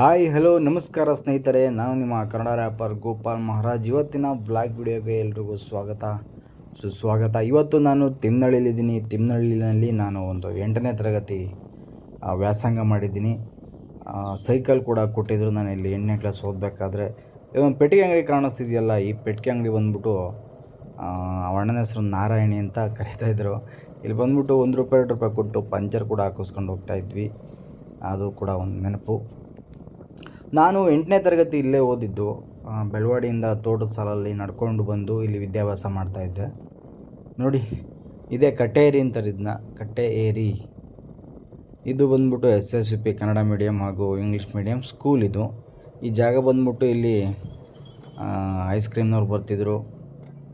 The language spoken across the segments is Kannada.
ಹಾಯ್, ಹಲೋ, ನಮಸ್ಕಾರ ಸ್ನೇಹಿತರೆ. ನಾನು ನಿಮ್ಮ ಕನ್ನಡ ರ್ಯಾಪರ್ ಗೋಪಾಲ್ ಮಹಾರಾಜ್. ಇವತ್ತಿನ ಬ್ಲಾಗ್ ವಿಡಿಯೋಗೆ ಎಲ್ರಿಗೂ ಸ್ವಾಗತ. ಸುಸ್ವಾಗತ ಇವತ್ತು ನಾನು ತಿಮ್ನಳ್ಳಿಲಿದ್ದೀನಿ. ತಿಮ್ನಳ್ಳಿನಲ್ಲಿ ನಾನು ಒಂದು ಎಂಟನೇ ತರಗತಿ ವ್ಯಾಸಂಗ ಮಾಡಿದ್ದೀನಿ. ಸೈಕಲ್ ಕೂಡ ಕೊಟ್ಟಿದ್ದರು ನಾನು ಇಲ್ಲಿ ಎಂಟನೇ ಕ್ಲಾಸ್ ಓದಬೇಕಾದ್ರೆ. ಇದೊಂದು ಪೆಟ್ಟಿಗೆ ಅಂಗಡಿ ಕಾಣಿಸ್ತಿದೆಯಲ್ಲ, ಈ ಪೆಟ್ಟಿಗೆ ಅಂಗಡಿ ಬಂದ್ಬಿಟ್ಟು ಅಣ್ಣನ ಹೆಸರು ನಾರಾಯಣಿ ಅಂತ ಕರಿತಾಯಿದ್ರು ಇಲ್ಲಿ ಬಂದ್ಬಿಟ್ಟು ಒಂದು ರೂಪಾಯಿ, ಎರಡು ರೂಪಾಯಿ ಕೊಟ್ಟು ಪಂಚರ್ ಕೂಡ ಹಾಕಿಸ್ಕೊಂಡು ಹೋಗ್ತಾ ಇದ್ವಿ. ಅದು ಕೂಡ ಒಂದು ನೆನಪು. ನಾನು ಎಂಟನೇ ತರಗತಿ ಇಲ್ಲೇ ಓದಿದ್ದು ಬೆಳವಾಡಿಯಿಂದ ತೋಟದ ಸಾಲಲ್ಲಿ ನಡ್ಕೊಂಡು ಬಂದು ಇಲ್ಲಿ ವಿದ್ಯಾಭ್ಯಾಸ ಮಾಡ್ತಾಯಿದ್ದೆ ನೋಡಿ, ಇದೇ ಕಟ್ಟೆ ಏರಿ ಇದನ್ನ ಕಟ್ಟೆ ಏರಿ ಇದು ಬಂದ್ಬಿಟ್ಟು S S V P Kannada medium ಹಾಗೂ ಇಂಗ್ಲೀಷ್ ಮೀಡಿಯಮ್ ಸ್ಕೂಲ್ ಇದು. ಈ ಜಾಗ ಬಂದ್ಬಿಟ್ಟು ಇಲ್ಲಿ ಐಸ್ ಕ್ರೀಮ್ನವ್ರು ಬರ್ತಿದ್ರು.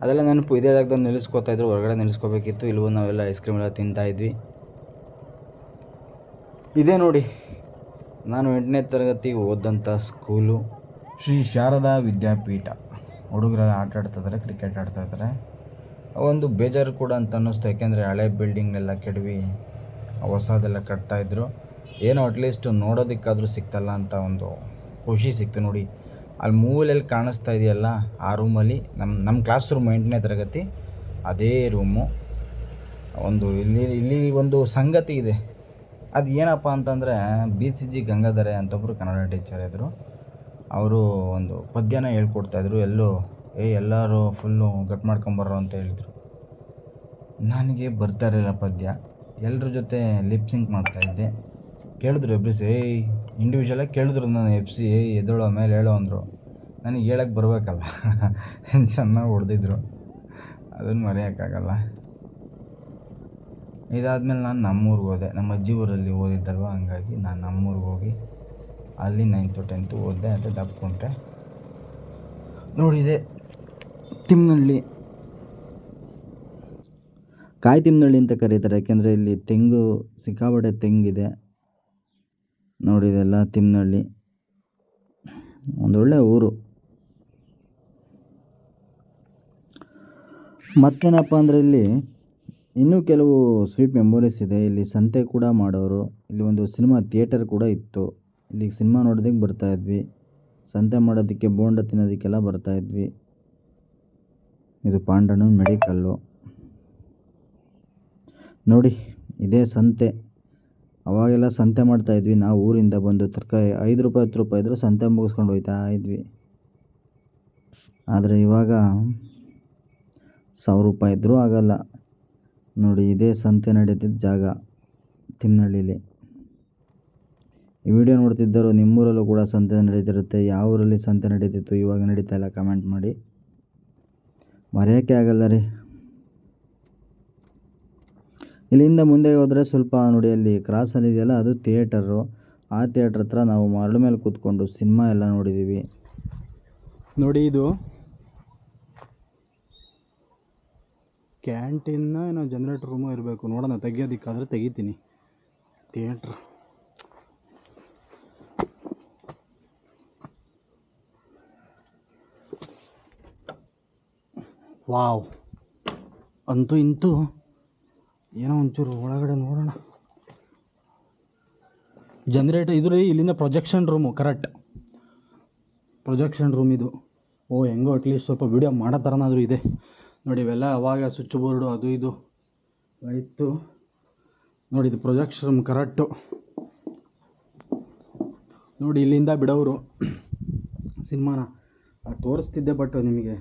ಅದೆಲ್ಲ ನೆನಪು, ಇದೇ ಜಾಗದಲ್ಲಿ ನಿಲ್ಲಿಸ್ಕೋತಾ ಇದ್ರು, ಹೊರಗಡೆ ನಿಲ್ಲಿಸ್ಕೋಬೇಕಿತ್ತು. ಇಲ್ಲಿ ಬಂದು ನಾವೆಲ್ಲ ಐಸ್ ಕ್ರೀಮ್ ಎಲ್ಲ ತಿಂತಾಯಿದ್ವಿ ಇದೇ ನೋಡಿ ನಾನು ಎಂಟನೇ ತರಗತಿ ಓದಂಥ ಸ್ಕೂಲು ಶ್ರೀ ಶಾರದಾ ವಿದ್ಯಾಪೀಠ. ಹುಡುಗರೆಲ್ಲ ಆಟ ಆಡ್ತಾಯಿದ್ದಾರೆ ಕ್ರಿಕೆಟ್ ಆಡ್ತಾ ಇದ್ದಾರೆ ಒಂದು ಬೇಜಾರು ಕೂಡ ಅಂತ ಅನ್ನಿಸ್ತು, ಯಾಕೆಂದರೆ ಹಳೆ ಬಿಲ್ಡಿಂಗ್ನೆಲ್ಲ ಕೆಡವಿ ಹೊಸದೆಲ್ಲ ಕಟ್ತಾಯಿದ್ರು. ಏನೋ ಅಟ್ಲೀಸ್ಟ್ ನೋಡೋದಕ್ಕಾದರೂ ಸಿಕ್ತಲ್ಲ ಅಂತ ಒಂದು ಖುಷಿ ಸಿಕ್ತು ನೋಡಿ. ಅಲ್ಲಿ ಮೂಲೆಯಲ್ಲಿ ಕಾಣಿಸ್ತಾ ಇದೆಯಲ್ಲ, ಆ ರೂಮಲ್ಲಿ ನಮ್ಮ ನಮ್ಮ ಕ್ಲಾಸ್ ರೂಮ್ ಎಂಟನೇ ತರಗತಿ, ಅದೇ ರೂಮು. ಒಂದು ಇಲ್ಲಿ ಇಲ್ಲಿ ಒಂದು ಸಂಗತಿ ಇದೆ. ಅದು ಏನಪ್ಪ ಅಂತಂದರೆ ಬಿ ಸಿ ಜಿ ಗಂಗಾಧರೆ ಅಂತೊಬ್ಬರು ಕನ್ನಡ ಟೀಚರ್ ಇದ್ದರು. ಅವರು ಒಂದು ಪದ್ಯನ ಹೇಳ್ಕೊಡ್ತಾಯಿದ್ರು ಎಲ್ಲೂ, ಏ, ಎಲ್ಲರೂ ಫುಲ್ಲು ಗಟ್ ಮಾಡ್ಕೊಂಬರೋ ಅಂತ ಹೇಳಿದರು. ನನಗೆ ಬರ್ತಾ ಇರಲಿಲ್ಲ ಪದ್ಯ. ಎಲ್ಲರ ಜೊತೆ ಲಿಪ್ ಸಿಂಕ್ ಮಾಡ್ತಾಯಿದ್ದೆ ಕೇಳಿದ್ರು ಎಬ್ರಿಸ್ ಏಯ್ ಇಂಡಿವಿಜುವಲಾಗಿ ಕೇಳಿದ್ರು ನಾನು ಎಬ್ಸಿ ಏಯ್ ಎದೊಳೋ ಮೇಲೆ ಹೇಳೋ ಅಂದರು. ನನಗೆ ಹೇಳಕ್ಕೆ ಬರಬೇಕಲ್ಲ. ಚೆನ್ನಾಗಿ ಹೊಡೆದಿದ್ರು. ಅದನ್ನು ಮರೆಯೋಕ್ಕಾಗಲ್ಲ. ಇದಾದಮೇಲೆ ನಾನು ನಮ್ಮೂರಿಗೆ ಹೋದೆ. ನಮ್ಮ ಅಜ್ಜಿ ಊರಲ್ಲಿ ಓದಿದ್ದಲ್ವ? ಹಂಗಾಗಿ ನಾನು ನಮ್ಮೂರಿಗೆ ಹೋಗಿ ಅಲ್ಲಿ ನೈನ್ತು ಟೆಂತು ಓದಿದೆ. ಅದೇ ದಬ್ಕೊಂಡೆ. ನೋಡಿದೆ ತಿಮ್ಮನಳ್ಳಿ ಕಾಯಿ ತಿಮ್ಮನಳ್ಳಿ ಅಂತ ಕರೀತಾರೆ. ಯಾಕೆಂದರೆ ಇಲ್ಲಿ ತೆಂಗು, ಸಿಕ್ಕಾಪಟ್ಟೆ ತೆಂಗಿದೆ. ನೋಡಿದೆಲ್ಲ ತಿಮ್ಮನಹಳ್ಳಿ ಒಂದೊಳ್ಳೆ ಊರು. ಮತ್ತೇನಪ್ಪ ಅಂದರೆ ಇಲ್ಲಿ ಇನ್ನೂ ಕೆಲವು ಸ್ವೀಟ್ ಮೆಮೊರೀಸ್ ಇದೆ. ಇಲ್ಲಿ ಸಂತೆ ಕೂಡ ಮಾಡೋರು. ಇಲ್ಲಿ ಒಂದು ಸಿನಿಮಾ ಥಿಯೇಟರ್ ಕೂಡ ಇತ್ತು. ಇಲ್ಲಿಗೆ ಸಿನಿಮಾ ನೋಡೋದಕ್ಕೆ ಬರ್ತಾಯಿದ್ವಿ ಸಂತೆ ಮಾಡೋದಕ್ಕೆ ಬೋಂಡ ತಿನ್ನೋದಕ್ಕೆಲ್ಲ ಬರ್ತಾ ಇದ್ವಿ. ಇದು ಪಾಂಡಣ್ಣನ ಮೆಡಿಕಲ್ಲು ನೋಡಿ, ಇದೇ ಸಂತೆ. ಅವಾಗೆಲ್ಲ ಸಂತೆ ಮಾಡ್ತಾಯಿದ್ವಿ ನಾವು ಊರಿಂದ ಬಂದು ತರಕಾರಿ ಐದು ರೂಪಾಯಿ, ಹತ್ತು ರೂಪಾಯಿ ಇದ್ದರೂ ಸಂತೆ ಮುಗಿಸ್ಕೊಂಡು ಹೋಗ್ತಾ ಇದ್ವಿ. ಆದರೆ ಇವಾಗ ಸಾವಿರ ರೂಪಾಯಿ ಇದ್ದರೂ ಆಗಲ್ಲ. ನೋಡಿ, ಇದೇ ಸಂತೆ ನಡೀತಿದ್ದ ಜಾಗ ತಿಮ್ಮನಹಳ್ಳಿಲಿ ಈ ವಿಡಿಯೋ ನೋಡ್ತಿದ್ದರು ನಿಮ್ಮೂರಲ್ಲೂ ಕೂಡ ಸಂತೆ ನಡೀತಿರುತ್ತೆ ಯಾವ ಊರಲ್ಲಿ ಸಂತೆ ನಡೀತಿತ್ತು ಇವಾಗ ನಡೀತಾ ಇಲ್ಲ ಕಮೆಂಟ್ ಮಾಡಿ. ಮರೆಯೋಕ್ಕೆ ಆಗಲ್ಲ ರೀ. ಇಲ್ಲಿಂದ ಮುಂದೆ ಹೋದರೆ ಸ್ವಲ್ಪ ನೋಡಿ, ಅಲ್ಲಿ ಕ್ರಾಸಲ್ಲಿ ಇದೆಯಲ್ಲ, ಅದು ಥಿಯೇಟರು ಆ ಥಿಯೇಟ್ರ್ ಹತ್ರ ನಾವು ಮರಳು ಮೇಲೆ ಕೂತ್ಕೊಂಡು ಸಿನಿಮಾ ಎಲ್ಲ ನೋಡಿದ್ದೀವಿ. ನೋಡಿ, ಇದು ಕ್ಯಾಂಟೀನ್ನ ಏನೋ ಜನರೇಟರ್ ರೂಮು ಇರಬೇಕು. ನೋಡೋಣ, ತೆಗಿಯೋದಕ್ಕಾದ್ರೆ ತೆಗಿತೀನಿ. ಥಿಯೇಟ್ರ್. ವಾವ್. ಅಂತೂ ಇಂತೂ ಏನೋ ಒಂಚೂರು ಒಳಗಡೆ ನೋಡೋಣ. ಜನ್ರೇಟರ್, ಇದು ರೀ ಇಲ್ಲಿಂದ projection room, correct. Projection room ಇದು. ಓ, ಹೆಂಗೋ ಅಟ್ಲೀಸ್ಟ್ ಸ್ವಲ್ಪ ವೀಡಿಯೋ ಮಾಡೋ ಥರನಾದರೂ ಇದೆ. ನೋಡಿ ಇವೆಲ್ಲ ಅವಾಗ ಸ್ವಿಚ್ ಬೋರ್ಡು ಅದು ಇದು ಇತ್ತು ನೋಡಿ ಇದು ಪ್ರೊಜೆಕ್ಷನ್ ರೂಮ್ ಕರೆಕ್ಟು ನೋಡಿ ಇಲ್ಲಿಂದ ಬಿಡೋರು ಸಿನಿಮಾನ. ತೋರಿಸ್ತಿದ್ದೆ ಬಟ್ ನಿಮಗೆ.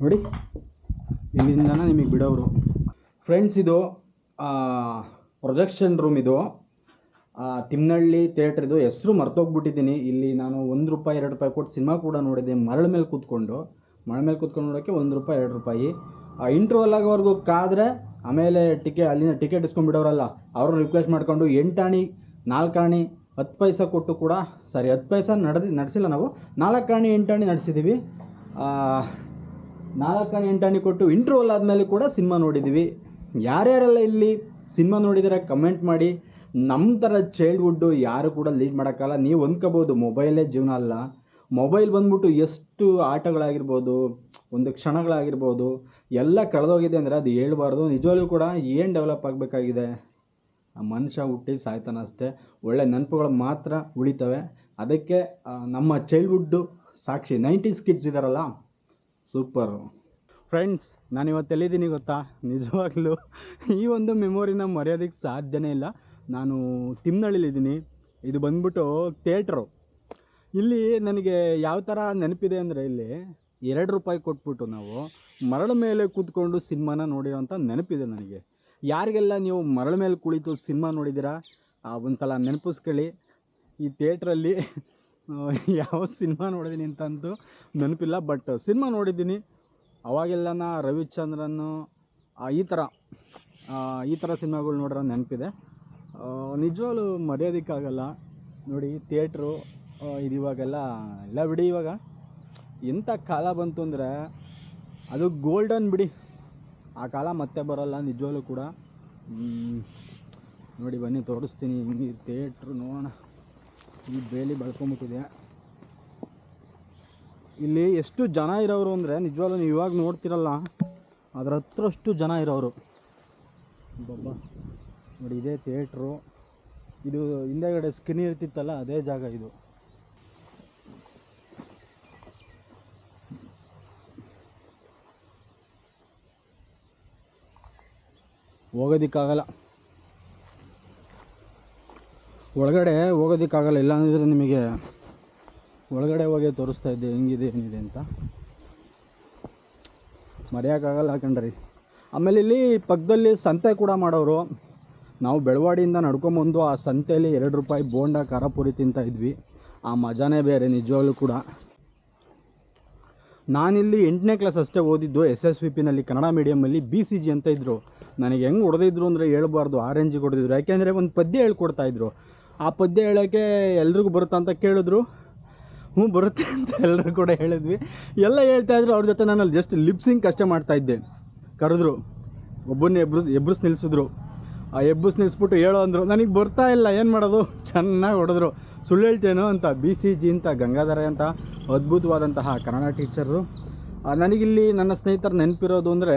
ನೋಡಿ ಇಲ್ಲಿಂದನೇ ನಿಮಗೆ ಬಿಡೋರು. ಫ್ರೆಂಡ್ಸ್ ಇದು ಪ್ರೊಜೆಕ್ಷನ್ ರೂಮ್ ಇದು. ಆ, ತಿಮ್ನಳ್ಳಿ ಥಿಯೇಟ್ರಿದು ಹೆಸರು ಮರ್ತೋಗ್ಬಿಟ್ಟಿದ್ದೀನಿ. ಇಲ್ಲಿ ನಾನು ಒಂದು ರೂಪಾಯಿ ಎರಡು ರೂಪಾಯಿ ಕೊಟ್ಟು ಸಿನಿಮಾ ಕೂಡ ನೋಡಿದ್ದೆ ಮರಳ ಮೇಲೆ ಕೂತ್ಕೊಂಡು ಮರಳ ಮೇಲೆ ಕೂತ್ಕೊಂಡು ನೋಡೋಕ್ಕೆ ಒಂದು ರೂಪಾಯಿ ಎರಡು ರೂಪಾಯಿ. ಆ ಇಂಟ್ರ್ವಲ್ ಆಗೋವರೆಗೂ ಕಾದರೆ ಆಮೇಲೆ ಟಿಕೆಟ್ ಅಲ್ಲಿಂದ ಟಿಕೆಟ್ ಇಸ್ಕೊಂಡ್ಬಿಡೋರಲ್ಲ ಅವ್ರನ್ನ ರಿಕ್ವೆಸ್ಟ್ ಮಾಡ್ಕೊಂಡು ಎಂಟಾಣಿ ನಾಲ್ಕಾಣಿ ಹತ್ತು ಪೈಸೆ ಕೊಟ್ಟು ಕೂಡ ಸರಿ ಹತ್ತು ಪೈಸೆ ನಡೆದಿ ನಡೆಸಿಲ್ಲ ನಾವು. ನಾಲ್ಕಾಣಿ ಎಂಟಾಣಿ ನಡೆಸಿದ್ದೀವಿ ನಾಲ್ಕಾಣಿ ಎಂಟಾಣಿ ಕೊಟ್ಟು ಇಂಟ್ರವಲ್ ಆದಮೇಲೆ ಕೂಡ ಸಿನಿಮಾ ನೋಡಿದ್ದೀವಿ ಯಾರ್ಯಾರೆಲ್ಲ ಇಲ್ಲಿ ಸಿನಿಮಾ ನೋಡಿದರೆ ಕಮೆಂಟ್ ಮಾಡಿ. ನಮ್ಮ ಥರ ಚೈಲ್ಡ್ಹುಡ್ಡು ಯಾರು ಕೂಡ ಲೀಡ್ ಮಾಡೋಕ್ಕಲ್ಲ ನೀವು ಅಂದ್ಕೋಬೋದು ಮೊಬೈಲೇ ಜೀವನ ಅಲ್ಲ. ಮೊಬೈಲ್ ಬಂದ್ಬಿಟ್ಟು ಎಷ್ಟು ಆಟಗಳಾಗಿರ್ಬೋದು, ಒಂದು ಕ್ಷಣಗಳಾಗಿರ್ಬೋದು, ಎಲ್ಲ ಕಳೆದೋಗಿದೆ ಅಂದರೆ ಅದು ಹೇಳ್ಬಾರ್ದು. ನಿಜವಾಗ್ಲೂ ಕೂಡ ಏನು ಡೆವಲಪ್ ಆಗಬೇಕಾಗಿದೆ? ಆ ಮನುಷ್ಯ ಹುಟ್ಟಿ ಸಾಯ್ತಾನ ಅಷ್ಟೇ. ಒಳ್ಳೆ ನೆನಪುಗಳು ಮಾತ್ರ ಉಳಿತವೆ. ಅದಕ್ಕೆ ನಮ್ಮ ಚೈಲ್ಡ್ಹುಡ್ಡು ಸಾಕ್ಷಿ ನೈಂಟೀಸ್ ಕಿಡ್ಸ್ ಇದ್ದಾರಲ್ಲ ಸೂಪರು ಫ್ರೆಂಡ್ಸ್ ನಾನು ಇವತ್ತು ಎಲ್ಲಿದ್ದೀನಿ ಗೊತ್ತಾ? ನಿಜವಾಗ್ಲೂ ಈ ಒಂದು ಮೆಮೊರಿನ ಮರೆಯೋದಕ್ಕೆ ಸಾಧ್ಯನೇ ಇಲ್ಲ. ನಾನು ತಿಮ್ನಳ್ಳಿಲಿದ್ದೀನಿ ಇದು ಬಂದ್ಬಿಟ್ಟು ಥಿಯೇಟ್ರು. ಇಲ್ಲಿ ನನಗೆ ಯಾವ ಥರ ನೆನಪಿದೆ ಅಂದರೆ ಇಲ್ಲಿ ಎರಡು ರೂಪಾಯಿ ಕೊಟ್ಬಿಟ್ಟು ನಾವು ಮರಳ ಮೇಲೆ ಕೂತ್ಕೊಂಡು ಸಿನಿಮಾನ ನೋಡಿರೋಂಥ ನೆನಪಿದೆ ನನಗೆ. ಯಾರಿಗೆಲ್ಲ ನೀವು ಮರಳ ಮೇಲೆ ಕುಳಿತು ಸಿನಿಮಾ ನೋಡಿದ್ದೀರಾ? ಆ, ಒಂದ್ಸಲ ನೆನಪಿಸ್ಕೊಳ್ಳಿ. ಈ ಥಿಯೇಟ್ರಲ್ಲಿ ಯಾವ ಸಿನಿಮಾ ನೋಡಿದ್ದೀನಿ ಅಂತಂತೂ ನೆನಪಿಲ್ಲ, ಬಟ್ ಸಿನಿಮಾ ನೋಡಿದ್ದೀನಿ. ಅವಾಗೆಲ್ಲ ನಾ ರವಿಚಂದ್ರನ್ನು ಈ ಥರ ಈ ಥರ ಸಿನಿಮಾಗಳು ನೋಡಿರೋ ನೆನಪಿದೆ. ನಿಜವಾಗ್ಲೂ ಮರೆಯೋದಕ್ಕಾಗಲ್ಲ. ನೋಡಿ, ಥಿಯೇಟ್ರು ಇದು ಇವಾಗೆಲ್ಲ ಎಲ್ಲ ಬಿಡಿ ಇವಾಗ. ಎಂಥ ಕಾಲ ಬಂತು ಅಂದರೆ, ಅದು ಗೋಲ್ಡನ್ ಬಿಡಿ. ಆ ಕಾಲ ಮತ್ತೆ ಬರೋಲ್ಲ, ನಿಜವಾಗ್ಲೂ ಕೂಡ. ನೋಡಿ, ಬನ್ನಿ, ತೋರಿಸ್ತೀನಿ. ಹಿಂಗೆ ಥಿಯೇಟ್ರು ನೋಡೋಣ. ಈ ಬೇಲಿ ಬಳ್ಕೊಂಬಿಟ್ಟಿದೆ. ಇಲ್ಲಿ ಎಷ್ಟು ಜನ ಇರೋರು ಅಂದರೆ, ನಿಜವಾಗ್ಲೂ ನೀವು ಇವಾಗ ನೋಡ್ತಿರಲ್ಲ ಅದ್ರ ಹತ್ರಷ್ಟು ಜನ ಇರೋರು. ಬಬ್ಬ ನೋಡಿ, ಇದೇ ಥಿಯೇಟ್ರು. ಇದು ಹಿಂದೆಗಡೆ ಸ್ಕಿನ್ ಇರ್ತಿತ್ತಲ್ಲ, ಅದೇ ಜಾಗ ಇದು. ಹೋಗೋದಿಕ್ಕಾಗಲ್ಲ. ಒಳಗಡೆ ಹೋಗೋದಿಕ್ಕಾಗಲ್ಲ ಇಲ್ಲ ಅಂದರೆ ನಿಮಗೆ ಒಳಗಡೆ ಹೋಗಿ ತೋರಿಸ್ತಾ ಇದ್ದೆ, ಹೆಂಗಿದೆ ಏನಿದೆ ಅಂತ. ಮರೆಯೋಕ್ಕಾಗಲ್ಲ ಹಾಕೊಂಡ್ರಿ ಆಮೇಲೆ ಇಲ್ಲಿ ಪಕ್ಕದಲ್ಲಿ ಸಂತೆ ಕೂಡ ಮಾಡೋರು. ನಾವು ಬೆಳವಾಡಿಯಿಂದ ನಡ್ಕೊಂಬಂದು ಆ ಸಂತೆಯಲ್ಲಿ ಎರಡು ರೂಪಾಯಿ ಬೋಂಡ ಖಾರಪುರಿ ತಿಂತ ಇದ್ವಿ. ಆ ಮಜಾನೇ ಬೇರೆ, ನಿಜವಾಗ್ಲೂ ಕೂಡ. ನಾನಿಲ್ಲಿ ಎಂಟನೇ ಕ್ಲಾಸ್ ಅಷ್ಟೇ ಓದಿದ್ದು ಎಸ್ ಎಸ್ ವಿ ಪಿನಲ್ಲಿ ಕನ್ನಡ ಮೀಡಿಯಮಲ್ಲಿ ಬಿ ಸಿ ಜಿ ಅಂತ ಇದ್ದರು ನನಗೆ ಹೆಂಗೆ ಹೊಡೆದಿದ್ರು ಅಂದರೆ ಹೇಳ್ಬಾರ್ದು ಆರೆಂಜಿಗೆ ಹೊಡೆದಿದ್ರು ಯಾಕೆಂದರೆ ಒಂದು ಪದ್ಯ ಹೇಳ್ಕೊಡ್ತಾಯಿದ್ರು ಆ ಪದ್ಯ ಹೇಳೋಕ್ಕೆ ಎಲ್ರಿಗೂ ಬರುತ್ತಾ ಅಂತ ಕೇಳಿದ್ರು. ಹ್ಞೂ, ಬರುತ್ತೆ ಅಂತ ಎಲ್ಲರೂ ಕೂಡ ಹೇಳಿದ್ವಿ. ಎಲ್ಲ ಹೇಳ್ತಾ ಇದ್ರು, ಅವ್ರ ಜೊತೆ ನಾನು ಅಲ್ಲಿ ಜಸ್ಟ್ ಲಿಪ್ಸಿಂಗ್ ಕಷ್ಟ ಮಾಡ್ತಾಯಿದ್ದೆ ಕರೆದ್ರು ಒಬ್ಬನೇ ಎಬ್ರು, ಎಬ್ರಿಸ್ ನಿಲ್ಲಿಸಿದ್ರು ಆ ಎಬ್ಬಸ್ ನಿಲ್ಲಿಸ್ಬಿಟ್ಟು ಹೇಳೋ ಅಂದರು. ನನಗೆ ಬರ್ತಾ ಇಲ್ಲ, ಏನು ಮಾಡೋದು? ಚೆನ್ನಾಗಿ ಹೊಡೆದ್ರು. ಸುಳ್ಳು ಹೇಳ್ತೇನೋ ಅಂತ ಬಿ ಸಿ ಜಿ ಅಂತ ಗಂಗಾಧರ ಅಂತ, ಅದ್ಭುತವಾದಂತಹ ಕನ್ನಡ ಟೀಚರು ನನಗಿಲ್ಲಿ ನನ್ನ ಸ್ನೇಹಿತರ ನೆನಪಿರೋದು ಅಂದರೆ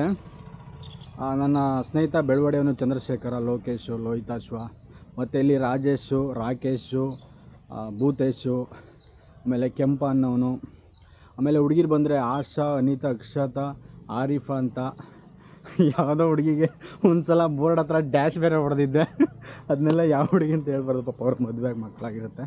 ನನ್ನ ಸ್ನೇಹಿತ ಬೆಳವಡೆಯವನು ಚಂದ್ರಶೇಖರ, ಲೋಕೇಶು ಲೋಹಿತಾಶ್ವ ಮತ್ತು ಇಲ್ಲಿ ರಾಜೇಶು, ರಾಕೇಶು ಭೂತೇಶು, ಆಮೇಲೆ ಕೆಂಪ ಅನ್ನೋನು, ಆಮೇಲೆ ಹುಡುಗಿರು ಬಂದರೆ ಆಶಾ, ಅನಿತಾ, ಅಕ್ಷತಾ, ಆರಿಫಾ ಅಂತ. ಯಾವುದೋ ಹುಡುಗಿಗೆ ಒಂದ್ಸಲ ಬೋರ್ಡ್ ಹತ್ರ ಡ್ಯಾಶ್ ಬೇರೆ ಹೊಡೆದಿದ್ದೆ. ಅದನ್ನೆಲ್ಲ ಯಾವ ಹುಡುಗಿ ಅಂತ ಹೇಳ್ಬಾರ್ದು ಪಾಪ, ಅವ್ರ ಮದುವೆಗೆ ಮಕ್ಕಳಾಗಿರುತ್ತೆ